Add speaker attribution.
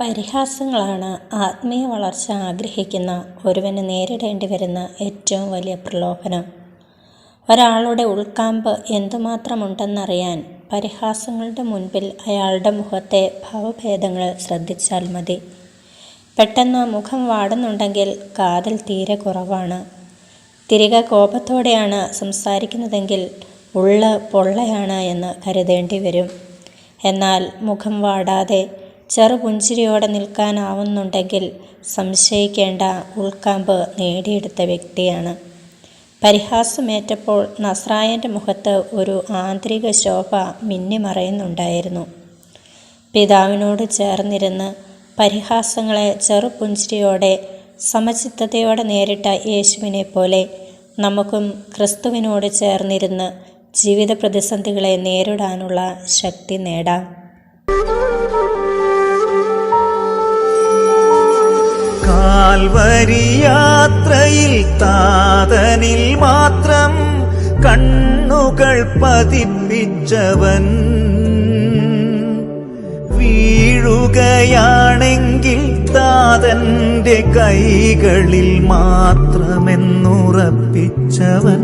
Speaker 1: പരിഹാസങ്ങളാണ് ആത്മീയ വളർച്ച ആഗ്രഹിക്കുന്ന ഒരുവന് നേരിടേണ്ടി വരുന്ന ഏറ്റവും വലിയ പ്രലോഭനം. ഒരാളുടെ ഉൾക്കാമ്പ് എന്തുമാത്രമുണ്ടെന്നറിയാൻ പരിഹാസങ്ങളുടെ മുൻപിൽ അയാളുടെ മുഖത്തെ ഭാവഭേദങ്ങൾ ശ്രദ്ധിച്ചാൽ മതി. പെട്ടെന്ന് മുഖം വാടുന്നുണ്ടെങ്കിൽ കാതൽ തീരെ കുറവാണ്. തിരികെ കോപത്തോടെയാണ് സംസാരിക്കുന്നതെങ്കിൽ ഉള്ള പൊള്ളയാണ് എന്ന് കരുതേണ്ടി വരും എന്നാൽ മുഖം വാടാതെ ചെറുപുഞ്ചിരിയോടെ നിൽക്കാനാവുന്നുണ്ടെങ്കിൽ സംശയിക്കേണ്ട ഉൾക്കാമ്പ് നേടിയെടുത്ത വ്യക്തിയാണ്. പരിഹാസമേറ്റപ്പോൾ നസ്രായന്റെ മുഖത്ത് ഒരു ആന്തരിക ശോഭ മിന്നിമറയുന്നുണ്ടായിരുന്നു. പിതാവിനോട് ചേർന്നിരുന്ന് പരിഹാസങ്ങളെ ചെറുപുഞ്ചിരിയോടെ സമചിത്തതയോടെ നേരിട്ട യേശുവിനെ പോലെ നമുക്കും ക്രിസ്തുവിനോട് ചേർന്നിരുന്ന് ജീവിത പ്രതിസന്ധികളെ നേരിടാനുള്ള ശക്തി നേടാം.
Speaker 2: കാൽവരിയാത്രയിൽ താതനിൽ മാത്രം കണ്ണുകൾ പതിപ്പിച്ചവൻ. വീഴുകയാണെങ്കിൽ താതന്റെ കൈകളിൽ മാത്രമെന്നുറപ്പിച്ചവൻ.